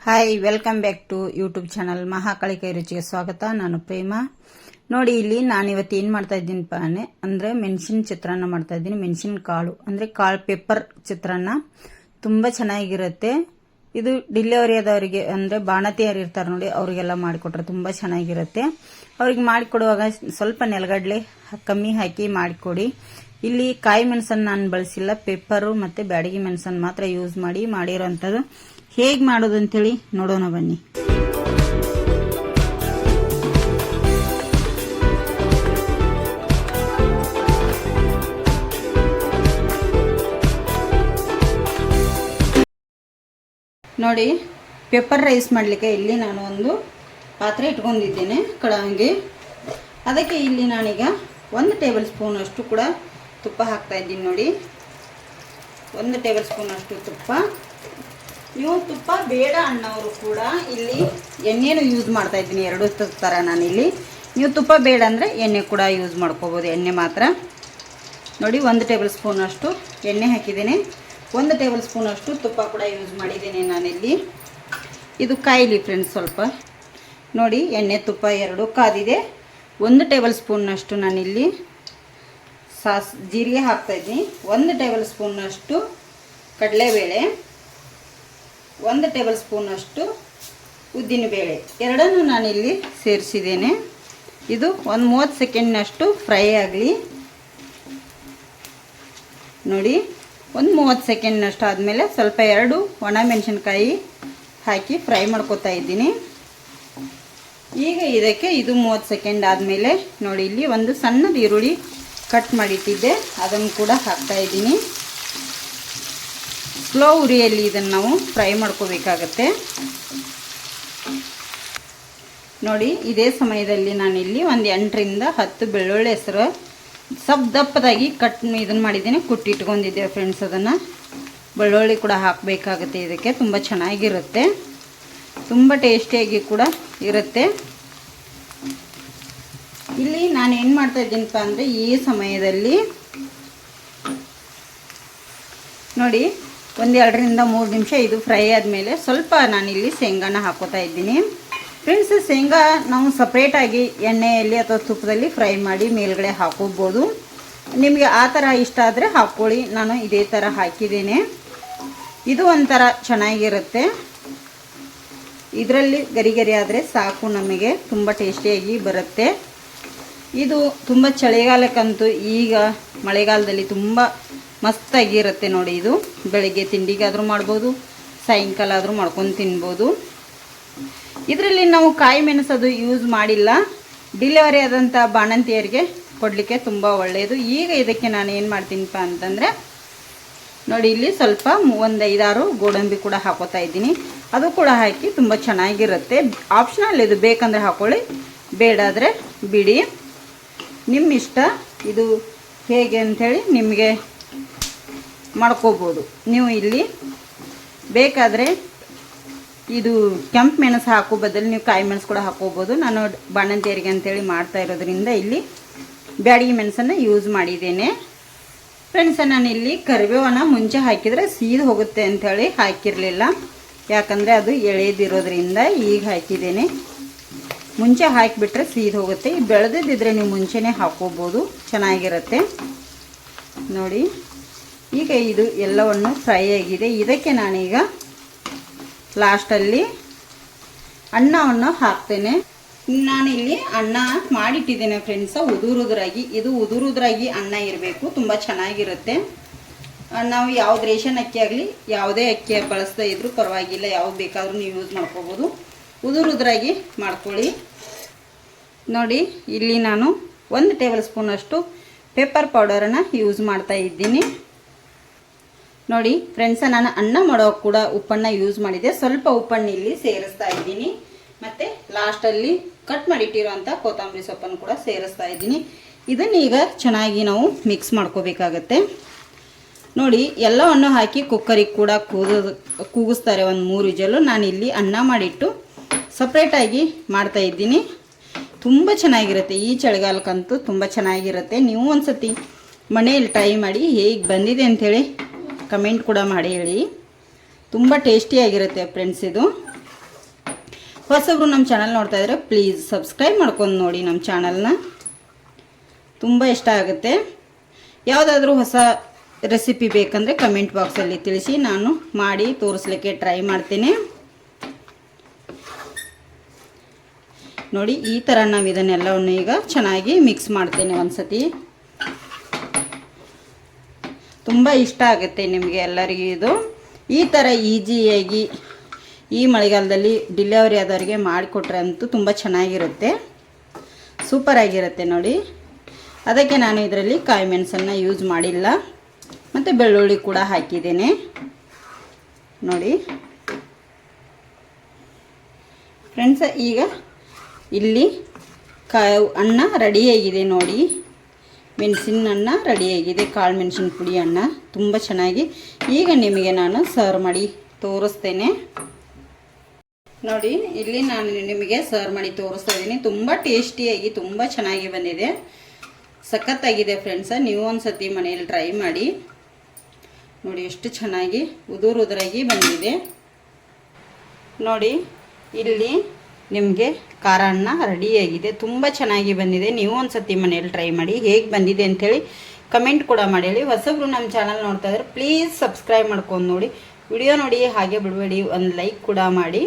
Hi welcome back to YouTube channel ಮಹಾಕಳಿಕೆ ರುಚಿಗೆ ಸ್ವಾಗತ ನಾನು ಪ್ರೇಮ ನೋಡಿ ಇಲ್ಲಿ ನಾನು ಇವತ್ತು ಏನು ಮಾಡ್ತಾ ಇದ್ದೀನಿಪ್ಪ ಅಂದ್ರೆ ಅಂದರೆ ಮೆಣಸಿನ ಚಿತ್ರಾನ್ನ ಮಾಡ್ತಾ ಇದ್ದೀನಿ ಮೆಣಸಿನ ಕಾಳು ಅಂದರೆ ಕಾಳು ಪೇಪರ್ ಚಿತ್ರಾನ್ನ ತುಂಬ ಚೆನ್ನಾಗಿರುತ್ತೆ ಇದು ಡಿಲಿವರಿ ಆದವರಿಗೆ ಅಂದರೆ ಬಾಣತಿಯರು ಇರ್ತಾರೆ ನೋಡಿ ಅವರಿಗೆಲ್ಲ ಮಾಡಿಕೊಟ್ರೆ ತುಂಬ ಚೆನ್ನಾಗಿರುತ್ತೆ ಅವ್ರಿಗೆ ಮಾಡಿಕೊಡುವಾಗ ಸ್ವಲ್ಪ ನೆಲಗಡಲೆ ಕಮ್ಮಿ ಹಾಕಿ ಮಾಡಿಕೊಡಿ ಇಲ್ಲಿ ಕಾಯಿ ಮೆಣಸನ್ನು ನಾನು ಬಳಸಿಲ್ಲ ಪೇಪರು ಮತ್ತು ಬ್ಯಾಡಗಿ ಮೆಣಸನ್ನು ಮಾತ್ರ ಯೂಸ್ ಮಾಡಿ ಮಾಡಿರೋಂಥದ್ದು ಹೇಗೆ ಮಾಡೋದು ಅಂತೇಳಿ ನೋಡೋಣ ಬನ್ನಿ. ನೋಡಿ ಪೆಪ್ಪರ್ ರೈಸ್ ಮಾಡಲಿಕ್ಕೆ ಇಲ್ಲಿ ನಾನು ಒಂದು ಪಾತ್ರೆ ಇಟ್ಕೊಂಡಿದ್ದೇನೆ ಕಡಾಂಗಿ. ಅದಕ್ಕೆ ಇಲ್ಲಿ ನಾನೀಗ ಒಂದು ಟೇಬಲ್ ಸ್ಪೂನ್ ಅಷ್ಟು ಕೂಡ ತುಪ್ಪ ಹಾಕ್ತಾ ಇದ್ದೀನಿ ನೋಡಿ. ಒಂದು ಟೇಬಲ್ ಸ್ಪೂನ್ ಅಷ್ಟು ತುಪ್ಪ. ನೀವು ತುಪ್ಪ ಬೇಡ ಅನ್ನೋರು ಕೂಡ ಇಲ್ಲಿ ಎಣ್ಣೆನೂ ಯೂಸ್ ಮಾಡ್ತಾ ಇದ್ದೀನಿ. ಎರಡು ಥರ ನಾನಿಲ್ಲಿ. ನೀವು ತುಪ್ಪ ಬೇಡ ಅಂದರೆ ಎಣ್ಣೆ ಕೂಡ ಯೂಸ್ ಮಾಡ್ಕೋಬೋದು. ಎಣ್ಣೆ ಮಾತ್ರ. ನೋಡಿ, ಒಂದು ಟೇಬಲ್ ಸ್ಪೂನ್ ಅಷ್ಟು ಎಣ್ಣೆ ಹಾಕಿದ್ದೀನಿ. ಒಂದು ಟೇಬಲ್ ಸ್ಪೂನ್ ಅಷ್ಟು ತುಪ್ಪ ಕೂಡ ಯೂಸ್ ಮಾಡಿದ್ದೀನಿ ನಾನಿಲ್ಲಿ. ಇದು ಕಾಯಿಲಿ ಫ್ರೆಂಡ್ಸ್ ಸ್ವಲ್ಪ. ನೋಡಿ, ಎಣ್ಣೆ, ತುಪ್ಪ ಎರಡು ಕಾದಿದೆ. ಒಂದು ಟೇಬಲ್ ಸ್ಪೂನ್ನಷ್ಟು ನಾನಿಲ್ಲಿ ಸಾಸ್, ಜೀರಿಗೆ ಹಾಕ್ತಾಯಿದ್ದೀನಿ ಒಂದು ಟೇಬಲ್ ಸ್ಪೂನ್ನಷ್ಟು ಕಡಲೆಬೇಳೆ. ಒಂದು ಟೇಬಲ್ ಸ್ಪೂನಷ್ಟು ಉದ್ದಿನಬೇಳೆ ಎರಡನ್ನೂ ನಾನಿಲ್ಲಿ ಸೇರಿಸಿದ್ದೇನೆ. ಇದು ಒಂದು ಮೂವತ್ತು ಸೆಕೆಂಡ್ನಷ್ಟು ಫ್ರೈ ಆಗಲಿ. ನೋಡಿ, ಒಂದು ಮೂವತ್ತು ಸೆಕೆಂಡ್ನಷ್ಟು ಆದಮೇಲೆ ಸ್ವಲ್ಪ ಎರಡು ಒಣ ಮೆಣಸಿನ್ಕಾಯಿ ಹಾಕಿ ಫ್ರೈ ಮಾಡ್ಕೊತಾ ಇದ್ದೀನಿ. ಈಗ ಇದಕ್ಕೆ ಇದು ಮೂವತ್ತು ಸೆಕೆಂಡ್ ಆದಮೇಲೆ ನೋಡಿ, ಇಲ್ಲಿ ಒಂದು ಸಣ್ಣದ ಈರುಳ್ಳಿ ಕಟ್ ಮಾಡಿಟ್ಟಿದ್ದೆ. ಅದನ್ನು ಕೂಡ ಹಾಕ್ತಾ ಇದ್ದೀನಿ. ಸ್ಲೋ ಉರಿಯಲ್ಲಿ ಇದನ್ನು ನಾವು ಫ್ರೈ ಮಾಡ್ಕೋಬೇಕಾಗತ್ತೆ. ನೋಡಿ, ಇದೇ ಸಮಯದಲ್ಲಿ ನಾನಿಲ್ಲಿ ಒಂದು ಎಂಟರಿಂದ ಹತ್ತು ಬೆಳ್ಳುಳ್ಳಿ ಹೆಸರು ಸಬ್ ದಪ್ಪದಾಗಿ ಕಟ್ ಇದನ್ನು ಮಾಡಿದ್ದೀನಿ, ಕುಟ್ಟಿಟ್ಕೊಂಡಿದ್ದೆ ಫ್ರೆಂಡ್ಸ್ ಅದನ್ನು. ಬೆಳ್ಳುಳ್ಳಿ ಕೂಡ ಹಾಕಬೇಕಾಗುತ್ತೆ ಇದಕ್ಕೆ, ತುಂಬ ಚೆನ್ನಾಗಿರುತ್ತೆ. ತುಂಬ ಟೇಸ್ಟಿಯಾಗಿ ಕೂಡ ಇರುತ್ತೆ. ಇಲ್ಲಿ ನಾನು ಏನು ಮಾಡ್ತಾ ಇದ್ದೀನಪ್ಪ ಅಂದರೆ ಈ ಸಮಯದಲ್ಲಿ ನೋಡಿ ಒಂದು ಎರಡರಿಂದ ಮೂರು ನಿಮಿಷ ಇದು ಫ್ರೈ ಆದಮೇಲೆ ಸ್ವಲ್ಪ ನಾನಿಲ್ಲಿ ಶೇಂಗಾನ ಹಾಕೋತಾ ಇದ್ದೀನಿ. ಫ್ರೆಂಡ್ಸ್ ಶೇಂಗಾ ನಾವು ಸಪ್ರೇಟಾಗಿ ಎಣ್ಣೆಯಲ್ಲಿ ಅಥವಾ ತುಪ್ಪದಲ್ಲಿ ಫ್ರೈ ಮಾಡಿ ಮೇಲ್ಗಡೆ ಹಾಕೋಬೋದು. ನಿಮಗೆ ಆ ಥರ ಇಷ್ಟ ಆದರೆ ಹಾಕ್ಕೊಳ್ಳಿ ನಾನು ಇದೇ ಥರ ಹಾಕಿದ್ದೇನೆ. ಇದು ಒಂಥರ ಚೆನ್ನಾಗಿರುತ್ತೆ. ಇದರಲ್ಲಿ ಗರಿ ಗರಿ ಆದರೆ ಸಾಕು, ನಮಗೆ ತುಂಬ ಟೇಸ್ಟಿಯಾಗಿ ಬರುತ್ತೆ. ಇದು ತುಂಬ ಚಳಿಗಾಲಕ್ಕಂತೂ ಈಗ ಮಳೆಗಾಲದಲ್ಲಿ ತುಂಬ ಮಸ್ತಾಗಿರುತ್ತೆ ನೋಡಿ ಇದು. ಬೆಳಗ್ಗೆ ತಿಂಡಿಗಾದರೂ ಮಾಡ್ಬೋದು ಸಾಯಂಕಾಲ ಆದರೂ ಮಾಡ್ಕೊಂಡು ತಿನ್ಬೋದು. ಇದರಲ್ಲಿ ನಾವು ಕಾಯಿ ಮೆಣಸದು ಯೂಸ್ ಮಾಡಿಲ್ಲ. ಡಿಲಿವರಿ ಆದಂಥ ಬಾಣಂತಿಯರಿಗೆ ಕೊಡಲಿಕ್ಕೆ ತುಂಬ ಒಳ್ಳೆಯದು. ಈಗ ಇದಕ್ಕೆ ನಾನು ಏನು ಮಾಡ್ತೀನಿಪ್ಪ ಅಂತಂದರೆ, ನೋಡಿ ಇಲ್ಲಿ ಸ್ವಲ್ಪ ಒಂದು ಐದಾರು ಗೋಡಂಬಿ ಕೂಡ ಹಾಕೋತಾ ಇದ್ದೀನಿ. ಅದು ಕೂಡ ಹಾಕಿ ತುಂಬ ಚೆನ್ನಾಗಿರುತ್ತೆ. ಆಪ್ಷನಲ್ ಇದು ಬೇಕಂದರೆ ಹಾಕೊಳ್ಳಿ ಬೇಡಾದರೆ ಬಿಡಿ. ನಿಮ್ಮ ಇಷ್ಟ ಇದು ಹೇಗೆ ಅಂಥೇಳಿ ನಿಮಗೆ ಮಾಡ್ಕೋಬೋದು. ನೀವು ಇಲ್ಲಿ ಬೇಕಾದರೆ ಇದು ಕೆಂಪು ಮೆಣಸು ಹಾಕೋ ಬದಲು ನೀವು ಕಾಯಿ ಮೆಣಸು ಕೂಡ ಹಾಕೋಬೋದು. ನಾನು ಬಾಣಂತಿಯರಿಗೆ ಅಂತೇಳಿ ಮಾಡ್ತಾ ಇರೋದ್ರಿಂದ ಇಲ್ಲಿ ಬ್ಯಾಡಿಗೆ ಮೆಣಸನ್ನು ಯೂಸ್ ಮಾಡಿದ್ದೇನೆ. ಫ್ರೆಂಡ್ಸ ನಾನು ಇಲ್ಲಿ ಕರಿಬೇವನ್ನ ಮುಂಚೆ ಹಾಕಿದರೆ ಸೀದು ಹೋಗುತ್ತೆ ಅಂಥೇಳಿ ಹಾಕಿರಲಿಲ್ಲ. ಯಾಕಂದರೆ ಅದು ಎಳೆದಿರೋದ್ರಿಂದ ಈಗ ಹಾಕಿದ್ದೇನೆ. ಮುಂಚೆ ಹಾಕಿಬಿಟ್ರೆ ಸೀದು ಹೋಗುತ್ತೆ. ಬೆಳೆದಿದ್ದರೆ ನೀವು ಮುಂಚೆನೇ ಹಾಕೋಬೋದು. ಚೆನ್ನಾಗಿರುತ್ತೆ. ನೋಡಿ. ಈಗ ಇದು ಎಲ್ಲವನ್ನು ಫ್ರೈ ಆಗಿದೆ. ಇದಕ್ಕೆ ನಾನೀಗ ಲಾಸ್ಟಲ್ಲಿ ಅನ್ನವನ್ನು ಹಾಕ್ತೇನೆ. ನಾನಿಲ್ಲಿ ಅನ್ನ ಮಾಡಿಟ್ಟಿದ್ದೇನೆ ಫ್ರೆಂಡ್ಸ ಉದುರುದ್ರಾಗಿ ಇದು ಉದುರುದ್ರಾಗಿ ಅನ್ನ ಇರಬೇಕು, ತುಂಬ ಚೆನ್ನಾಗಿರುತ್ತೆ. ನಾವು ಯಾವ್ದು ರೇಷನ್ ಅಕ್ಕಿ ಆಗಲಿ, ಯಾವುದೇ ಅಕ್ಕಿ ಬಳಸ್ತಾ ಇದ್ರೂ ಪರವಾಗಿಲ್ಲ, ಯಾವ್ದು ಬೇಕಾದರೂ ನೀವು ಯೂಸ್ ಮಾಡ್ಕೋಬೋದು. ಉದುರುದ್ರಾಗಿ ಮಾಡ್ಕೊಳ್ಳಿ. ನೋಡಿ, ಇಲ್ಲಿ ನಾನು ಒಂದು ಟೇಬಲ್ ಸ್ಪೂನಷ್ಟು ಪೆಪ್ಪರ್ ಪೌಡರನ್ನು ಯೂಸ್ ಮಾಡ್ತಾ ಇದ್ದೀನಿ. ನೋಡಿ ಫ್ರೆಂಡ್ಸ ನಾನು ಅನ್ನ ಮಾಡೋ ಕೂಡ ಉಪ್ಪನ್ನ ಯೂಸ್ ಮಾಡಿದೆ ಸ್ವಲ್ಪ ಉಪ್ಪನ್ನು ಇಲ್ಲಿ ಸೇರಿಸ್ತಾ ಇದ್ದೀನಿ. ಮತ್ತು ಲಾಸ್ಟಲ್ಲಿ ಕಟ್ ಮಾಡಿಟ್ಟಿರೋಂಥ ಕೊತ್ತಂಬರಿ ಸೊಪ್ಪನ್ನು ಕೂಡ ಸೇರಿಸ್ತಾ ಇದ್ದೀನಿ. ಇದನ್ನ ಈಗ ಚೆನ್ನಾಗಿ ನಾವು ಮಿಕ್ಸ್ ಮಾಡ್ಕೋಬೇಕಾಗತ್ತೆ. ನೋಡಿ ಎಲ್ಲವನ್ನು ಹಾಕಿ ಕುಕ್ಕರಿಗೆ ಕೂಡ ಕೂದ, ಕೂಗಿಸ್ತಾರೆ ಒಂದು ಮೂರು ವಿಜಲು ನಾನು ಇಲ್ಲಿ ಅನ್ನ ಮಾಡಿಟ್ಟು ಸಪ್ರೇಟಾಗಿ ಮಾಡ್ತಾ ಇದ್ದೀನಿ. ತುಂಬ ಚೆನ್ನಾಗಿರುತ್ತೆ. ಈ ಚಳಿಗಾಲಕ್ಕಂತೂ ತುಂಬ ಚೆನ್ನಾಗಿರುತ್ತೆ. ನೀವು ಒಂದು ಸತಿ ಮನೆಯಲ್ಲಿ ಟ್ರೈ ಮಾಡಿ ಹೇಗೆ ಬಂದಿದೆ ಅಂಥೇಳಿ ಕಮೆಂಟ್ ಕೂಡ ಮಾಡಿ ಹೇಳಿ. ತುಂಬ ಟೇಸ್ಟಿಯಾಗಿರುತ್ತೆ ಫ್ರೆಂಡ್ಸ್ ಇದು. ಹೊಸಬ್ರು ನಮ್ಮ ಚಾನಲ್ ನೋಡ್ತಾ ಇದ್ರೆ ಪ್ಲೀಸ್ ಸಬ್ಸ್ಕ್ರೈಬ್ ಮಾಡ್ಕೊಂಡು ನೋಡಿ ನಮ್ಮ ಚಾನಲ್ನ. ತುಂಬ ಇಷ್ಟ ಆಗುತ್ತೆ. ಯಾವುದಾದ್ರೂ ಹೊಸ ರೆಸಿಪಿ ಬೇಕಂದರೆ ಕಮೆಂಟ್ ಬಾಕ್ಸಲ್ಲಿ ತಿಳಿಸಿ ನಾನು ಮಾಡಿ ತೋರಿಸ್ಲಿಕ್ಕೆ ಟ್ರೈ ಮಾಡ್ತೀನಿ. ನೋಡಿ ಈ ಥರ ನಾವು ಇದನ್ನೆಲ್ಲವನ್ನು ಈಗ ಚೆನ್ನಾಗಿ ಮಿಕ್ಸ್ ಮಾಡ್ತೇನೆ ಒಂದ್ಸತಿ. ತುಂಬ ಇಷ್ಟ ಆಗುತ್ತೆ ನಿಮಗೆ ಎಲ್ಲರಿಗೂ ಇದು. ಈ ಥರ ಈಸಿಯಾಗಿ ಈ ಮಳೆಗಾಲದಲ್ಲಿ ಡಿಲಿವರಿ ಆದವರಿಗೆ ಮಾಡಿಕೊಟ್ರೆ ಅಂತೂ ತುಂಬ ಚೆನ್ನಾಗಿರುತ್ತೆ. ಸೂಪರಾಗಿರುತ್ತೆ ನೋಡಿ. ಅದಕ್ಕೆ ನಾನು ಇದರಲ್ಲಿ ಕಾಯಿ ಮೆಣಸನ್ನು ಯೂಸ್ ಮಾಡಿಲ್ಲ. ಮತ್ತು ಬೆಳ್ಳುಳ್ಳಿ ಕೂಡ ಹಾಕಿದ್ದೇನೆ. ನೋಡಿ. ಫ್ರೆಂಡ್ಸ ಈಗ ಇಲ್ಲಿ ಕಾಯಿ ಅನ್ನ ರೆಡಿಯಾಗಿದೆ ನೋಡಿ. ಮೆಣಸಿನ ಅನ್ನ ರೆಡಿಯಾಗಿದೆ ಕಾಳು ಮೆಣಸಿನ ಪುಡಿ ಅನ್ನ ತುಂಬ ಚೆನ್ನಾಗಿ. ಈಗ ನಿಮಗೆ ನಾನು ಸರ್ವ್ ಮಾಡಿ ತೋರಿಸ್ತೇನೆ. ನೋಡಿ, ಇಲ್ಲಿ ನಾನು ನಿಮಗೆ ಸರ್ವ್ ಮಾಡಿ ತೋರಿಸ್ತಾ ಇದ್ದೀನಿ. ತುಂಬ ಟೇಸ್ಟಿಯಾಗಿ ತುಂಬ ಚೆನ್ನಾಗಿ ಬಂದಿದೆ. ಸಖತ್ತಾಗಿದೆ ಫ್ರೆಂಡ್ಸ ನೀವು ಒಂದು ಸತಿ ಮನೆಯಲ್ಲಿ ಟ್ರೈ ಮಾಡಿ. ನೋಡಿ, ಎಷ್ಟು ಚೆನ್ನಾಗಿ ಉದುರು ಉದುರಾಗಿ ಬಂದಿದೆ. ನೋಡಿ, ಇಲ್ಲಿ ನಿಮಗೆ ಖಾರ ಅನ್ನ ರೆಡಿಯಾಗಿದೆ ತುಂಬ ಚೆನ್ನಾಗಿ ಬಂದಿದೆ. ನೀವು ಒಂದು ಸತಿ ಮನೆಯಲ್ಲಿ ಟ್ರೈ ಮಾಡಿ ಹೇಗೆ ಬಂದಿದೆ ಅಂಥೇಳಿ ಕಮೆಂಟ್ ಕೂಡ ಮಾಡಿ ಹೇಳಿ. ಹೊಸಬ್ರು ನಮ್ಮ ಚಾನಲ್ ನೋಡ್ತಾ ಇದ್ರೆ ಪ್ಲೀಸ್ ಸಬ್ಸ್ಕ್ರೈಬ್ ಮಾಡ್ಕೊಂಡು ನೋಡಿ. ವಿಡಿಯೋ ನೋಡಿ, ಹಾಗೆ ಬಿಡಬೇಡಿ. ಒಂದು ಲೈಕ್ ಕೂಡ ಮಾಡಿ.